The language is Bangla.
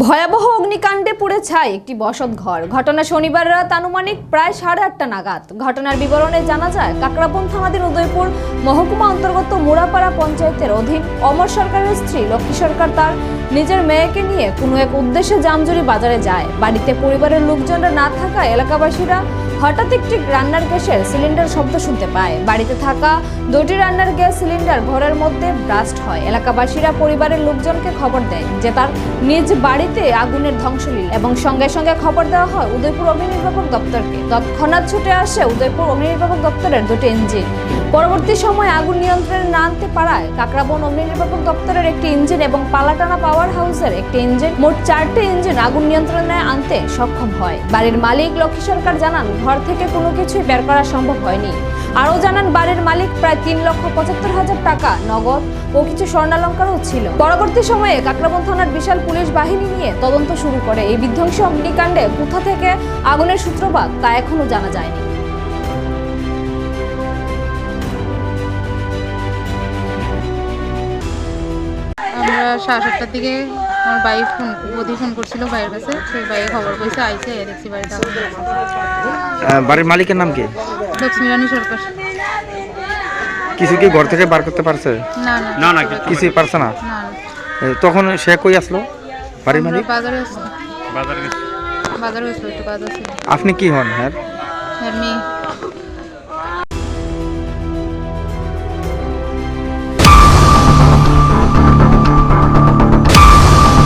ভয়াবহ অগ্নিকাণ্ডে পুড়ে ছাই একটি বসত ঘর। ঘটনা শনিবার রাত আনুমানিক প্রায় সাড়ে আটটা নাগাদ। ঘটনার বিবরণে জানা যায় কাকড়াপন থানাদের উদয়পুর মহকুমা অন্তর্গত মোড়াপাড়া পঞ্চায়েতের অধীন অমর সরকারের স্ত্রী লক্ষ্মী সরকার তার নিজের মেয়েকে নিয়ে কোনো এক উদ্দেশ্যে জামজুরি বাজারে যায়। বাড়িতে পরিবারের লোকজনরা না থাকায় এলাকাবাসীরা হঠাৎ একটি রান্নার গ্যাসের সিলিন্ডার শব্দ শুনতে পায়। বাড়িতে থাকা দুটি রান্নার গ্যাস সিলিন্ডার ঘরের মধ্যে ব্লাস্ট হয়। এলাকাবাসীরা পরিবারের লোকজনকে খবর দেয় যে তার নিজ বাড়িতে আগুনের ধ্বংসলীল এবং সঙ্গে সঙ্গে খবর দেওয়া হয় উদয়পুর অগ্নি নির্বাপক দপ্তরকে। তৎক্ষণাৎ ছুটে আসে উদয়পুর অগ্নি নির্বাপক দপ্তরের দুটি ইঞ্জিন। পরবর্তী সময় আগুন নিয়ন্ত্রণে না আনতে পারায় কাকরাবন অগ্নি নির্বাপক দপ্তরের একটি ইঞ্জিন এবং পালাটানা পাওয়ার হাউসের একটি ইঞ্জিন, মোট চারটি ইঞ্জিন আগুন নিয়ন্ত্রণে আনতে সক্ষম হয়। বাড়ির মালিক লক্ষ্মী সরকার জানান ঘর থেকে কোনো কিছুই বের করা সম্ভব হয়নি। আরও জানান, বাড়ির মালিক প্রায় তিন লক্ষ পঁচাত্তর হাজার টাকা নগদ ও কিছু স্বর্ণালঙ্কারও ছিল। পরবর্তী সময়ে কাকরাবন থানার বিশাল পুলিশ বাহিনী নিয়ে তদন্ত শুরু করে। এই বিধ্বংসী অগ্নিকাণ্ডে কোথা থেকে আগুনের সূত্রপাত তা এখনও জানা যায়নি। আমরা সাড়ে সাতটার দিকে আমার ভাই ফোন বদি ফোন করছিল ভাইয়ের কাছে। সেই ভাইয়ে খবর কইছে আইছে এই দেখছি বাড়িতে। আহ, বাড়ির মালিকের নাম কি? লক্ষ্মী রানী সরকার। কিছু কি ঘর থেকে বার করতে পারছে? না না। না কিছুই পারছে না। তখন সে কই আসলো? বাড়ির মালিক? বাজারে আসছি বাজারে গেছিল একটু কাজ আছে আপনি কি হন হ্যাঁ? আর মেয়ে।